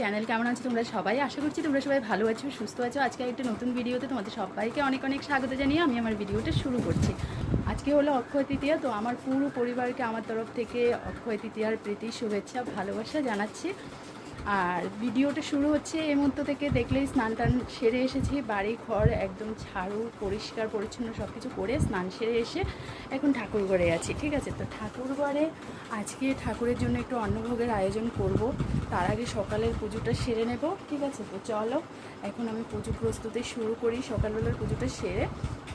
Channel কেমন আছো তোমরা সবাই? আশা করছি তোমরা সবাই ভালো আছো, সুস্থ আছো। আজকে একটা নতুন ভিডিওতে তোমাদের সবাইকে অনেক অনেক স্বাগত জানিয়ে আমি আমার ভিডিওটা শুরু করছি। আজকে হলো অক্ষয় তৃতীয়া, তো আমার পুরো পরিবারকে আমার তরফ থেকে অক্ষয় তৃতীয়ার প্রীতি, শুভেচ্ছা, ভালোবাসা জানাচ্ছি। আর ভিডিওটা শুরু হচ্ছে এই মুহূর্ত থেকে দেখলেই স্নান টান সেরে এসেছি, বাড়ি ঘর একদম ঝাড়ু, পরিষ্কার, পরিচ্ছন্ন সব কিছু করে স্নান সেরে এসে এখন ঠাকুর ঘরে আছি, ঠিক আছে? তো ঠাকুর ঘরে আজকে ঠাকুরের জন্য একটু অন্নভোগের আয়োজন করব, তার আগে সকালের পুজোটা সেরে নেব, ঠিক আছে? তো চলো, এখন আমি পুজো প্রস্তুতি শুরু করি, সকালবেলার পুজোটা সেরে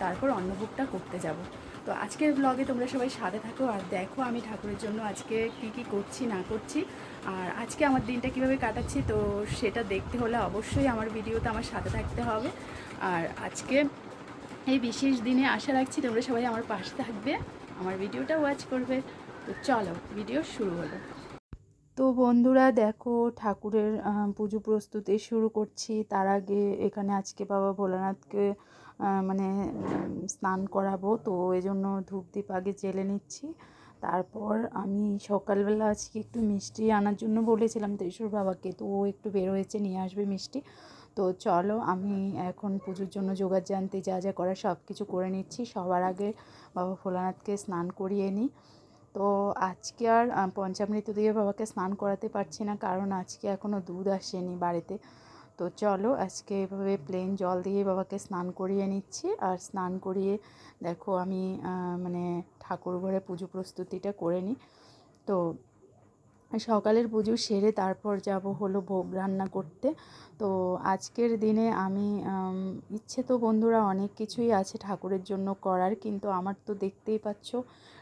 তারপর অন্নভোগটা করতে যাব। তো আজকের ব্লগে তোমরা সবাই সাথে থাকো আর দেখো আমি ঠাকুরের জন্য আজকে কি কি করছি, না করছি। আর আজকে আমার দিনটা কীভাবে কাটাচ্ছি, তো সেটা দেখতে হলে অবশ্যই আমার ভিডিওতে আমার সাথে থাকতে হবে। আর আজকে এই বিশেষ দিনে আশা রাখছি তোমরা সবাই আমার পাশে থাকবে, আমার ভিডিওটা ওয়াচ করবে। তো চলো ভিডিও শুরু হলো। তো বন্ধুরা, দেখো ঠাকুরের পুজো প্রস্তুতি শুরু করছি। তার আগে এখানে আজকে বাবা ভোলানাথকে মানে স্নান করাবো। তো এই জন্য ধূপ দীপ আগে জেলে নিচ্ছি। তারপর আমি সকালবেলা আজকে একটু মিষ্টি আনার জন্য বলেছিলাম ত্রিশুর বাবাকে। তো ও একটু বের হয়েছে, নিয়ে আসবে মিষ্টি। তো চলো, আমি এখন পুজোর জন্য জোগাড় জানতে যা যা করার সব কিছু করে নিচ্ছি। সবার আগে বাবা ভোলানাথকে স্নান করিয়ে নিই। তো আজকে আর পঞ্চামৃত দিয়ে বাবাকে স্নান করাতে পারছি না, কারণ আজকে এখনও দুধ আসেনি বাড়িতে। তো চলো আজকে এভাবে প্লেন জল দিয়ে বাবাকে স্নান করিয়ে নিচ্ছি। আর স্নান করিয়ে দেখো আমি মানে ঠাকুর ঘরে পুজো প্রস্তুতিটা করে নিই। তো সকালের পুজো সেরে তারপর যাব হলো ভোগ রান্না করতে। তো আজকের দিনে আমি, ইচ্ছে তো বন্ধুরা অনেক কিছুই আছে ঠাকুরের জন্য করার, কিন্তু আমার তো দেখতেই পাচ্ছ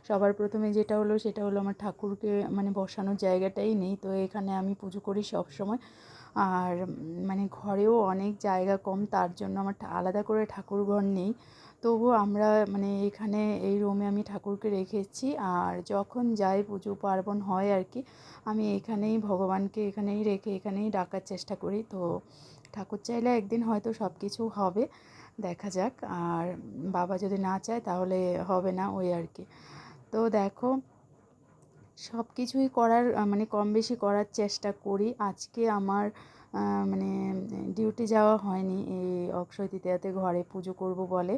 সবার প্রথমে যেটা হলো সেটা হলো আমার ঠাকুরকে মানে বসানোর জায়গাটাই নেই। তো এখানে আমি পুজো করি সব সময়। আর মানে ঘরেও অনেক জায়গা কম, তার জন্য আমার আলাদা করে ঠাকুর ঘর নেই। তবুও আমরা মানে এখানে এই রুমে আমি ঠাকুরকে রেখেছি। আর যখন যাই পুজো পার্বণ হয় আর কি, আমি এখানেই ভগবানকে এখানেই রেখে এখানেই ডাকার চেষ্টা করি। তো ঠাকুর চাইলে একদিন হয়তো সব কিছু হবে, দেখা যাক। আর বাবা যদি না চায় তাহলে হবে না ওই আর কি। তো দেখো সব কিছুই করার মানে কম বেশি করার চেষ্টা করি। আজকে আমার মানে ডিউটি যাওয়া হয়নি। এই অক্ষয় তৃতীয়াতে ঘরে পুজো করব বলে।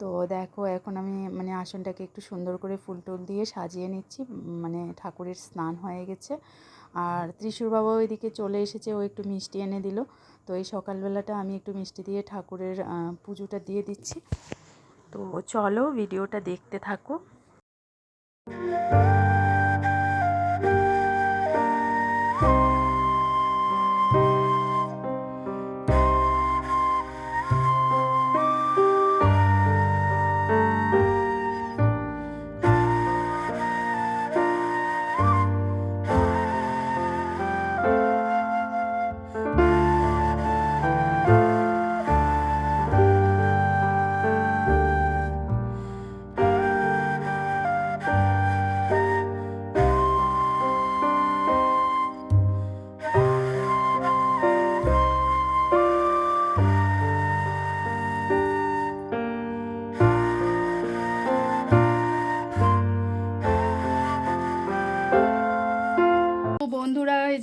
তো দেখো, এখন আমি মানে আসনটাকে একটু সুন্দর করে ফুল টুল দিয়ে সাজিয়ে নিচ্ছি। মানে ঠাকুরের স্নান হয়ে গেছে। আর ত্রিশুর বাবা ওইদিকে চলে এসেছে, ও একটু মিষ্টি এনে দিল। তো এই সকালবেলাটা আমি একটু মিষ্টি দিয়ে ঠাকুরের পুজোটা দিয়ে দিচ্ছি। তো চলো, ভিডিওটা দেখতে থাকো।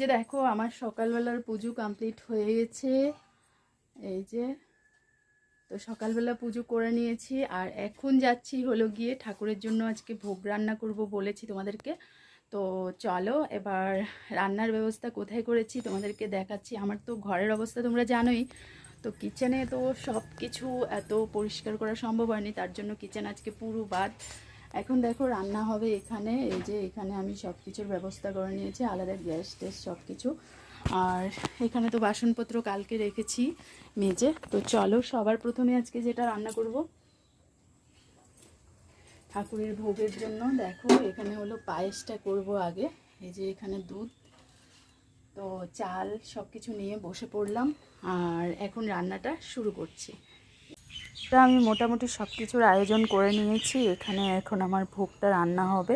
যে দেখো, আমার সকালবেলার পুজো কমপ্লিট হয়ে গেছে। এই যে, তো সকালবেলা পুজো করে নিয়েছি। আর এখন যাচ্ছি হলো গিয়ে ঠাকুরের জন্য আজকে ভোগ রান্না করব বলেছি তোমাদেরকে। তো চলো, এবার রান্নার ব্যবস্থা কোথায় করেছি তোমাদেরকে দেখাচ্ছি। আমার তো ঘরের অবস্থা তোমরা জানোই। তো কিচেনে তো সব কিছু এত পরিষ্কার করা সম্ভব হয়নি, তার জন্য কিচেন আজকে পুরো বাদ। এখন দেখো রান্না হবে এখানে। এই যে এখানে আমি সব কিছুর ব্যবস্থা করে নিয়েছি, আলাদা গ্যাস ট্যাস সব কিছু আর এখানে তো বাসনপত্র কালকে রেখেছি মেজে। তো চলো সবার প্রথমে আজকে যেটা রান্না করব। ঠাকুরের ভোগের জন্য দেখো, এখানে হলো পায়েসটা করব আগে। এই যে এখানে দুধ, তো চাল সব কিছু নিয়ে বসে পড়লাম। আর এখন রান্নাটা শুরু করছি। তা আমি মোটামুটি সব কিছুর আয়োজন করে নিয়েছি। এখানে এখন আমার ভোগটা রান্না হবে।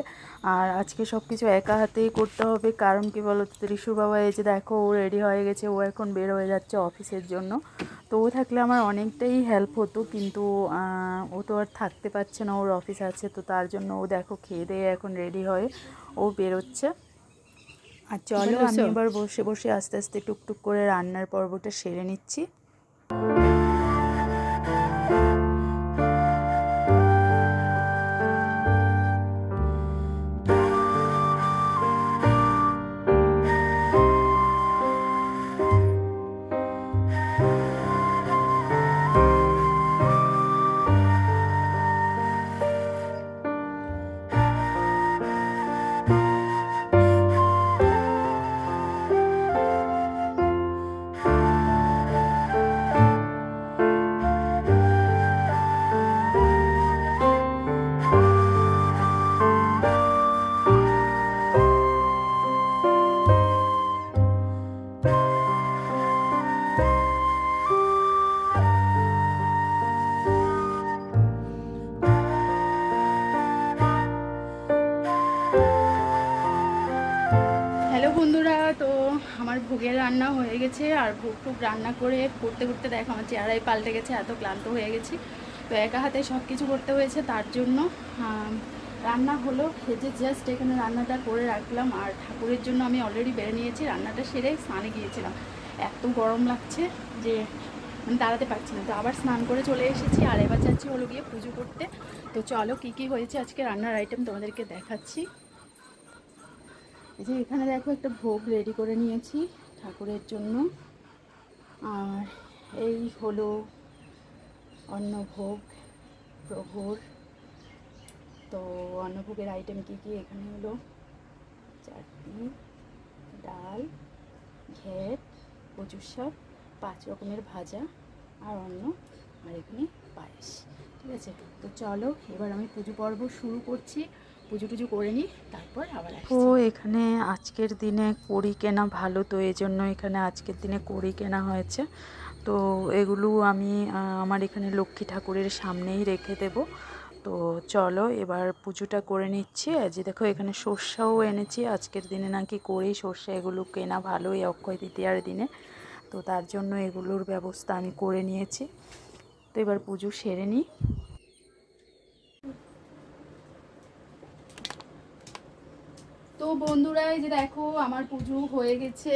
আর আজকে সব কিছু একা হাতেই করতে হবে। কারণ কি বলো তো ত্রিশুর বাবা এই যে দেখো ও রেডি হয়ে গেছে। ও এখন বের হয়ে যাচ্ছে অফিসের জন্য। তো ও থাকলে আমার অনেকটাই হেল্প হতো। কিন্তু ও তো আর থাকতে পারছে না। ওর অফিস আছে। তো তার জন্য ও দেখো খেয়ে দিয়ে এখন রেডি হয়ে ও বেরোচ্ছে। আর চলো আমি? এবার বসে বসে আস্তে আস্তে টুকটুক করে রান্নার পর্বটা সেরে নিচ্ছি। ভোগ টুক রান্না করে করতে করতে দেখো আমার চেহারাই পাল্টে গেছে, এত ক্লান্ত হয়ে গেছি। তো একা হাতে সব কিছু করতে হয়েছে, তার জন্য রান্না হলো। ভেজে জাস্ট এখানে রান্নাটা করে রাখলাম, আর ঠাকুরের জন্য আমি অলরেডি বেড়ে নিয়েছি, রান্নাটা সেরে স্নানে গিয়েছিলাম। এত গরম লাগছে যে আমি দাঁড়াতে পারছি না। তো আবার স্নান করে চলে এসেছি, আর এবার যাচ্ছি হলো গিয়ে পুজো করতে। তো চলো, কী কী হয়েছে আজকে রান্নার আইটেম তোমাদেরকে দেখাচ্ছি। এই যে এখানে দেখো একটা ভোগ রেডি করে নিয়েছি ঠাকুরের জন্য। আর এই হলো অন্নভোগ প্রভুর তো অন্নভোগের আইটেম কী কী? এখানে হলো চাটনি, ডাল ঘেট কচুর শাক, পাঁচ রকমের ভাজা আর অন্য আর এখানে পায়েস। ঠিক আছে? তো চলো, এবার আমি পুজো পর্ব শুরু করছি। পুজো টুজো করে নিই তারপর আবার এখানে আজকের দিনে কড়ি কেনা ভালো তো এই জন্য এখানে আজকের দিনে কড়ি কেনা হয়েছে। তো এগুলো আমি আমার এখানে লক্ষ্মী ঠাকুরের সামনেই রেখে দেব। তো চলো এবার পুজোটা করে নিচ্ছি। আর যে দেখো এখানে সর্ষাও এনেছি। আজকের দিনে নাকি করেই সর্ষে এগুলো কেনা ভালো এই অক্ষয় তৃতীয়ার দিনে। তো তার জন্য এগুলোর ব্যবস্থা আমি করে নিয়েছি। তো এবার পুজো সেরে নিই। বন্ধুরা এই যে দেখো, আমার পুজো হয়ে গেছে,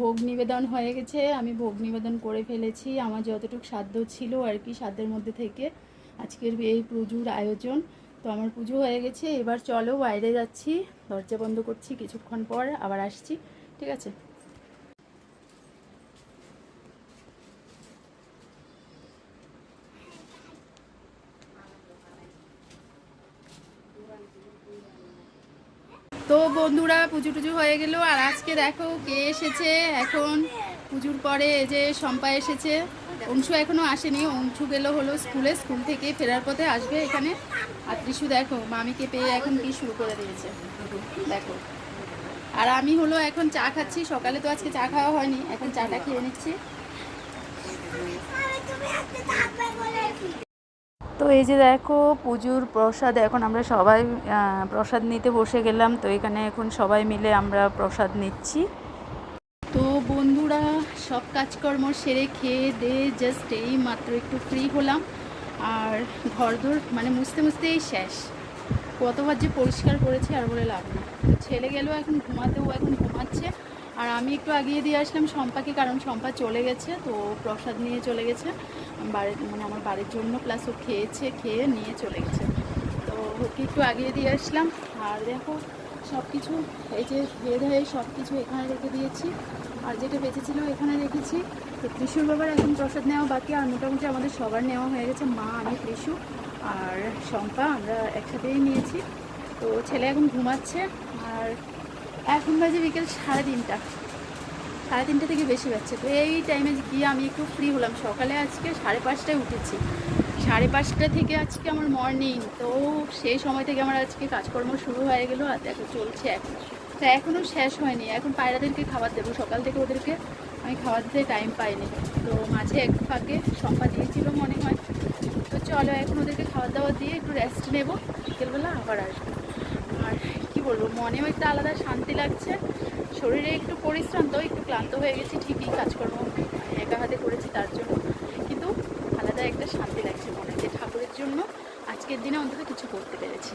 ভোগ নিবেদন হয়ে গেছে, আমি ভোগ নিবেদন করে ফেলেছি। আমার যতটুকু সাধ্য ছিল আর কি সাধ্যের মধ্যে থেকে আজকের এই পুজোর আয়োজন। তো আমার পুজো হয়ে গেছে, এবার চলো বাইরে যাচ্ছি, দরজা বন্ধ করছি, কিছুক্ষণ পর আবার আসছি, ঠিক আছে তো বন্ধুরা, পুজো টুজো হয়ে গেল। আর আজকে দেখো কে এসেছে? এখন পুজোর পরে যে শম্পা এসেছে। অংশু এখনও আসেনি। অংশু গেল হলো স্কুলে, স্কুল থেকে ফেরার পথে আসবে এখানে। আর ত্রিশু দেখো, মামিকে পেয়ে এখন কি শুরু করে দিয়েছে। দেখো। আর আমি হলো এখন চা খাচ্ছি। সকালে তো আজকে চা খাওয়া হয়নি। এখন চাটা খেয়ে নিচ্ছি। তো এই যে দেখো পুজোর প্রসাদ, এখন আমরা সবাই প্রসাদ নিতে বসে গেলাম, তো এখানে এখন সবাই মিলে আমরা প্রসাদ নিচ্ছি। তো বন্ধুরা, সব কাজকর্ম সেরে খেয়ে দিয়ে জাস্ট এই মাত্র একটু ফ্রি হলাম। আর ঘরদোর মানে মুছতে মুছতেই শেষ। কতবার যে পরিষ্কার করেছি আর বলে লাভ না ছেলে গেলেও এখন ঘুমাতেও এখন ঘুমাচ্ছে। আর আমি একটু আগিয়ে দিয়ে আসলাম শম্পাকে, কারণ শম্পা চলে গেছে, তো প্রসাদ নিয়ে চলে গেছে। বাড়ির মানে আমার বাড়ির জন্য প্লাস ও খেয়েছে, খেয়ে নিয়ে চলে গেছে। তো ওকে একটু আগিয়ে দিয়ে আসলাম। আর দেখো সব কিছু এই যে ধুয়ে ধুয়ে সব কিছু এখানে রেখে দিয়েছি। আর যেটা বেঁচেছিল এখানে রেখেছি। তো ত্রিশুর বাবার এখন প্রসাদ নেওয়া বাকি, আর মোটামুটি আমাদের সবার নেওয়া হয়ে গেছে, মা, আমি, ত্রিশু আর শম্পা, আমরা একসাথেই নিয়েছি। তো ছেলে এখন ঘুমাচ্ছে, আর এখন বাজে বিকেল সাড়ে তিনটা। সাড়ে তিনটে থেকে বেশি বাজছে। তো এই টাইমে গিয়ে আমি একটু ফ্রি হলাম। সকালে আজকে সাড়ে পাঁচটায় উঠেছি। সাড়ে পাঁচটা থেকে আজকে আমার মর্নিং তো সেই সময় থেকে আমার আজকে কাজকর্ম শুরু হয়ে গেলো আর দেখো চলছে এখন। তো এখনও শেষ হয়নি। এখন পায়রাদেরকে খাবার দেবো। সকাল থেকে ওদেরকে আমি খাবার দিতে টাইম পাইনি। তো মাঝে এক ফাঁকে সম্পা দিয়েছিল মনে হয়। তো চলো এখন ওদেরকে খাবার দাবার দিয়ে একটু রেস্ট নেব। বিকেলবেলা আবার আসব। বলব, মনেও একটা আলাদা শান্তি লাগছে। শরীরে একটু পরিশ্রান্ত একটু ক্লান্ত হয়ে গেছি, ঠিকই কাজকর্ম একা হাতে করেছি তার জন্য। কিন্তু আলাদা একটা শান্তি লাগছে মনে যে ঠাকুরের জন্য আজকের দিনে অন্তত কিছু করতে পেরেছি।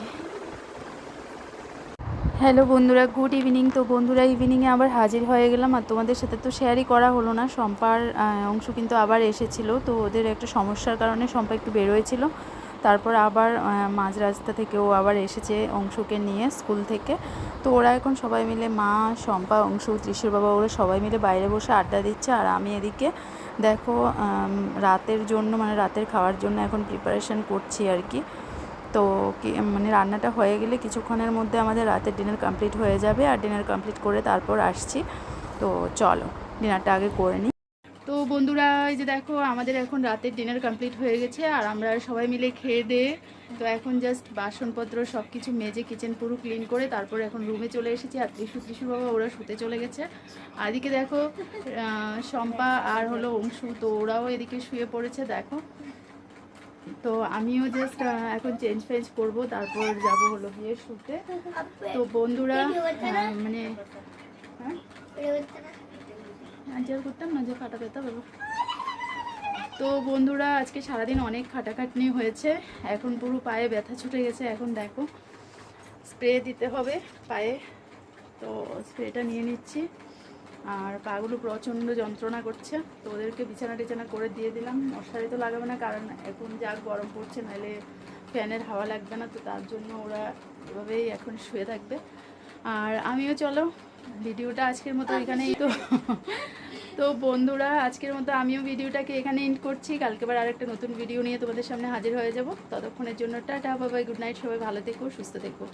হ্যালো বন্ধুরা, গুড ইভিনিং। তো বন্ধুরা, ইভিনিংয়ে আবার হাজির হয়ে গেলাম আর তোমাদের সাথে তো শেয়ারই করা হলো না। শম্পার অংশ কিন্তু আবার এসেছিল, তো ওদের একটা সমস্যার কারণে শম্পা একটু বেরোয়েছিল তারপর আবার মাঝ রাস্তা থেকে ও আবার এসেছে অংশুকে নিয়ে স্কুল থেকে। তো ওরা এখন সবাই মিলে, মা, শম্পা, অংশ, ত্রিশুর বাবা, ওরা সবাই মিলে বাইরে বসে আড্ডা দিচ্ছে। আর আমি এদিকে দেখো রাতের জন্য মানে রাতের খাওয়ার জন্য এখন প্রিপারেশন করছি আর কি। তো মানে রান্নাটা হয়ে গেলে কিছুক্ষণের মধ্যে আমাদের রাতের ডিনার কমপ্লিট হয়ে যাবে। আর ডিনার কমপ্লিট করে তারপর আসছি। তো চলো ডিনারটা আগে করে নিই বন্ধুরা এই যে দেখো আমাদের এখন রাতের ডিনার কমপ্লিট হয়ে গেছে আর আমরা সবাই মিলে খেয়ে দিয়ে তো এখন জাস্ট বাসনপত্র সব কিছু মেজে কিচেন পুরো ক্লিন করে তারপর এখন রুমে চলে এসেছি আর ত্রিশু ত্রিশু বাবা ওরা শুতে চলে গেছে। আর এদিকে দেখো শম্পা আর হলো অংশু তো ওরাও এদিকে শুয়ে পড়েছে দেখো। তো আমিও জাস্ট এখন চেঞ্জ ফেঞ্জ করব তারপর যাব হলো গিয়ে শুতে। তো বন্ধুরা মানে হ্যাঁ? আর করতাম না যে কাটা পেতাম বাবা তো বন্ধুরা, আজকে সারাদিন অনেক খাটাখাটনি হয়েছে। এখন পুরো পায়ে ব্যথা ছুটে গেছে। এখন দেখো স্প্রে দিতে হবে পায়ে। তো স্প্রেটা নিয়ে নিচ্ছি। আর পাগুলো প্রচণ্ড যন্ত্রণা করছে। তো ওদেরকে বিছানা টিছানা করে দিয়ে দিলাম। মশারি তো লাগাবে না, কারণ এখন যা গরম পড়ছে, নাহলে ফ্যানের হাওয়া লাগবে না। তো তার জন্য ওরা এভাবেই এখন শুয়ে থাকবে। আর আমিও চলো ভিডিওটা আজকের মতো এখানেই তো। তো বন্ধুরা, আজকের মতো আমিও ভিডিওটাকে এখানে এন্ড করছি। কালকে আবার আরেকটা নতুন ভিডিও নিয়ে তোমাদের সামনে হাজির হয়ে যাব। ততক্ষণের জন্য টাটা বাবাই গুড নাইট সবাই ভালো থেকো, সুস্থ থেকো।